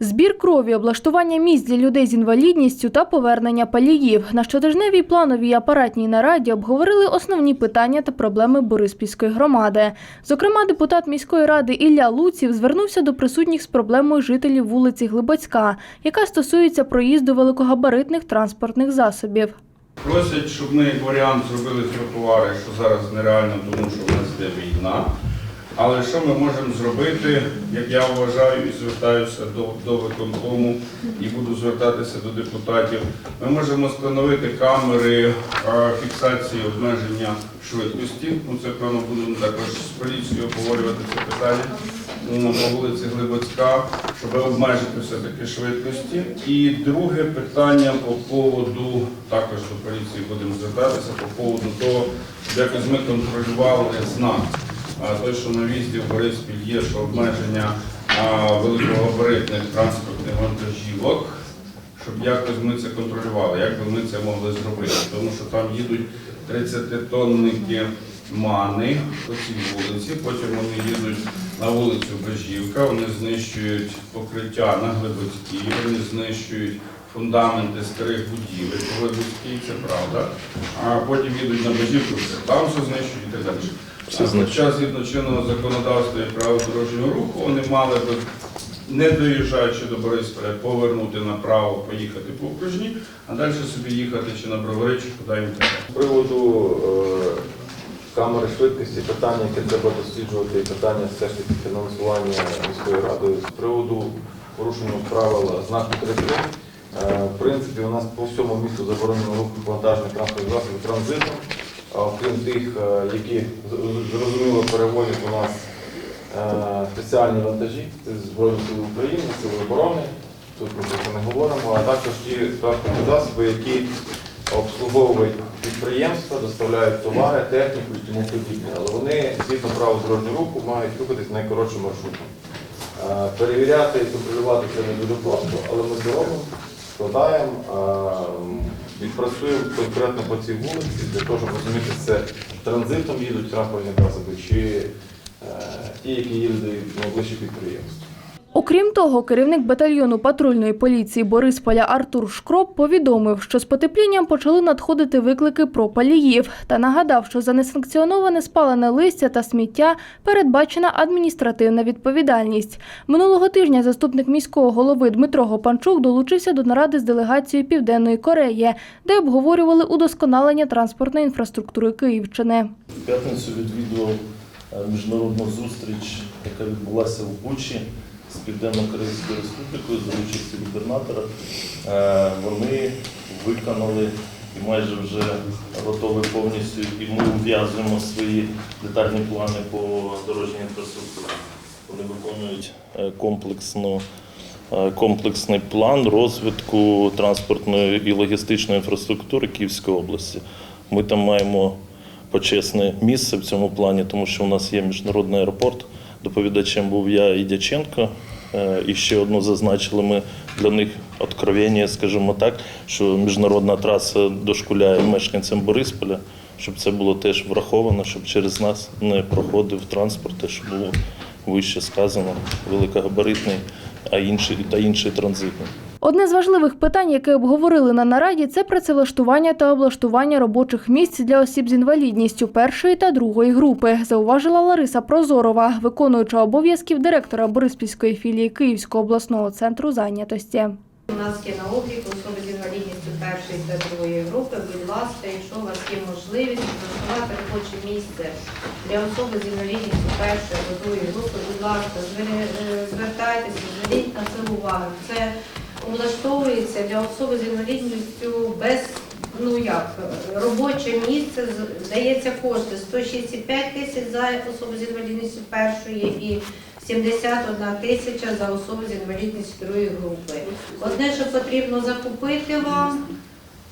Збір крові, облаштування місць для людей з інвалідністю та повернення паліїв. На щотижневій плановій апаратній нараді обговорили основні питання та проблеми Бориспільської громади. Зокрема, депутат міської ради Ілля Луців звернувся до присутніх з проблемою жителів вулиці Глибоцька, яка стосується проїзду великогабаритних транспортних засобів. Просять, щоб ми як варіант зробили тротуари, що зараз нереально, тому що в нас йде війна. Але що ми можемо зробити, як я вважаю і звертаюся до, до виконкому і буду звертатися до депутатів. Ми можемо встановити камери а, фіксації обмеження швидкості. Ну це певно будемо також з поліцією обговорювати це питання по вулиці Глибоцька, щоб обмежити все-таки швидкості. І друге питання по поводу, також до поліції будемо звертатися, по поводу того, щоб якось ми контролювали знак. Той, що на в'їзді в Бориспіль є, що обмеження великогабаритних транспортних вантажівок, щоб якось ми це контролювали, як би ми це могли зробити. Тому що там їдуть 30-тонники мани по цій вулиці, потім вони їдуть на вулицю Бежівка, вони знищують покриття на Глибоцькій, вони знищують фундаменти старих будівель по Глибоцькій, це правда. А потім їдуть на Бежівку, там все знищують і так далі. Все. Хоча згідно чинного законодавства і правил дорожнього руху, вони мали би, не доїжджаючи до Борисполя, повернути направо, поїхати по окружні, а далі собі їхати чи на Бровари, чи куди їм треба. З приводу е, камери швидкості, питання, яке треба досліджувати, і питання все ж таки фінансування міською радою. З приводу порушення правил знаку 33, е, в принципі, у нас по всьому місту заборонено рух вантажних транспортних засобів транзитом, окрім тих, е, які зрозуміло перевозять у нас е, спеціальні вантажі, це Збройні Сили України, Сили оборони. Тут ми про це не говоримо, а також ті транспортні засоби, які обслуговують підприємства, доставляють товари, техніку і тому подібне. Але вони, згідно правил дорожнього руху, мають рухатись найкоротшим маршрутом. Е, Перевіряти і контролювати це не дуже просто, але ми це робимо, складаємо, відпрацюємо конкретно по цій вулиці, для того, щоб розуміти, це транзитом їдуть транспортні засоби, чи е, ті, які їдуть до найближчих підприємств. Окрім того, керівник батальйону патрульної поліції Борисполя Артур Шкроп повідомив, що з потеплінням почали надходити виклики про паліїв та нагадав, що за несанкціоноване спалене листя та сміття передбачена адміністративна відповідальність. Минулого тижня заступник міського голови Дмитро Гопанчук долучився до наради з делегацією Південної Кореї, де обговорювали удосконалення транспортної інфраструктури Київщини. П'ятницю відвідував е, міжнародну зустріч, яка відбулася в Бучі з Південно-Корейською Республікою за участі губернатора. Е, Вони виконали і майже вже готові повністю, і ми ув'язуємо свої детальні плани по дорожній інфраструктурі. Вони виконують е, комплексну. е, Комплексний план розвитку транспортної і логістичної інфраструктури Київської області. Ми там маємо почесне місце в цьому плані, тому що у нас є міжнародний аеропорт. Доповідачем був я і Дяченко. Е, І ще одну зазначили ми для них откровення, скажімо так, що міжнародна траса дошкуляє мешканцям Борисполя, щоб це було теж враховано, щоб через нас не проходив транспорт, щоб що було вище сказано, великогабаритний, а інший та інший транзитний. Одне з важливих питань, яке обговорили на нараді, це працевлаштування та облаштування робочих місць для осіб з інвалідністю першої та другої групи, зауважила Лариса Прозорова, виконуюча обов'язків директора Бориспільської філії Київського обласного центру зайнятості. У нас є на обліку особи з інвалідністю першої та другої групи. Будь ласка, якщо у вас є можливість влаштувати робоче місце для особи з інвалідністю першої та другої групи, будь ласка, е, звертайтеся, зверніть на це увагу. Це облаштовується для особи з інвалідністю без ну як робоче місце здається кошти 165 тисяч за особу з інвалідністю першої і 71 тисяча за особи з інвалідністю другої групи. Одне, що потрібно закупити вам.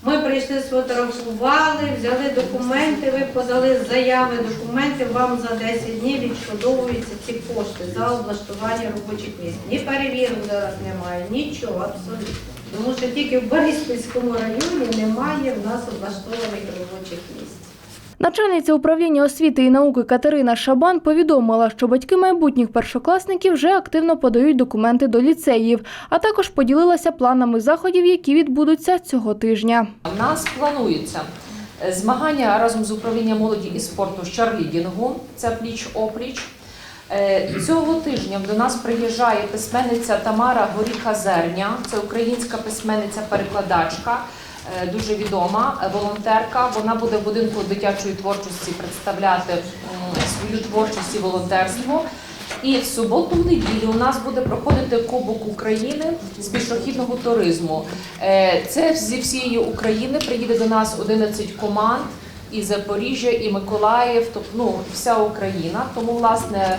Ми прийшли, сфотографували, взяли документи, ви подали заяви, документи, вам за 10 днів відшкодовуються ці кошти за облаштування робочих місць. Ні перевірок зараз немає, нічого абсолютно. Тому що тільки в Бориспільському районі немає в нас облаштованих робочих місць. Начальниця управління освіти і науки Катерина Шабан повідомила, що батьки майбутніх першокласників вже активно подають документи до ліцеїв, а також поділилася планами заходів, які відбудуться цього тижня. У нас планується е, змагання разом з управлінням молоді і спорту з чарлідінгу, це пліч-опліч. Е, Цього тижня до нас приїжджає письменниця Тамара Горіха Зерня, це українська письменниця-перекладачка, дуже відома е, волонтерка. Вона буде в будинку дитячої творчості представляти свою творчість і волонтерство. І в суботу, в неділю у нас буде проходити Кубок України з пішохідного туризму. Е, Це зі всієї України приїде до нас 11 команд і Запоріжжя, і Миколаїв, тобто ну, вся Україна. Тому, власне, е,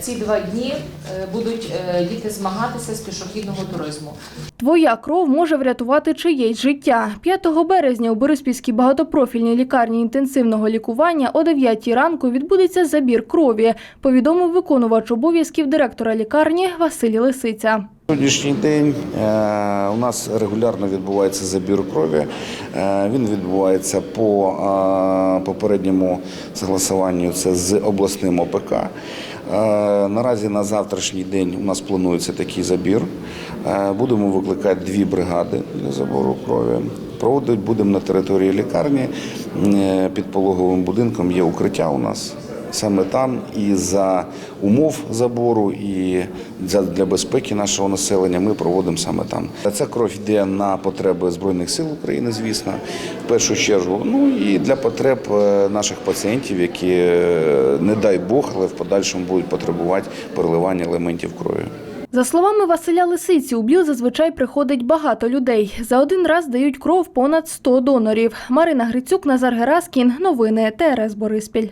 ці два дні е, будуть е, діти змагатися з пішохідного туризму. Твоя кров може врятувати чиєсь життя. 5 березня у Бориспільській багатопрофільній лікарні інтенсивного лікування о 9 ранку відбудеться забір крові, повідомив виконувач обов'язків директора лікарні Василь Лисиця. Сьогоднішній день е, у нас регулярно відбувається забір крові. Е, Він відбувається по е, попередньому согласуванню це з обласним ОПК. Наразі на завтрашній день у нас планується такий забір. Будемо викликати дві бригади для забору крові. Проводити будемо на території лікарні. Під пологовим будинком є укриття у нас. Саме там і за умов забору, і для, безпеки нашого населення ми проводимо саме там. Ця кров йде на потреби Збройних сил України, звісно, в першу чергу. Ну і для потреб е, наших пацієнтів, які, е, не дай Бог, але в подальшому будуть потребувати переливання елементів крові. За словами Василя Лисиці, у БЛІЛ зазвичай приходить багато людей. За один раз дають кров понад 100 донорів. Марина Грицюк, Назар Гераскін. Новини ТРС Бориспіль.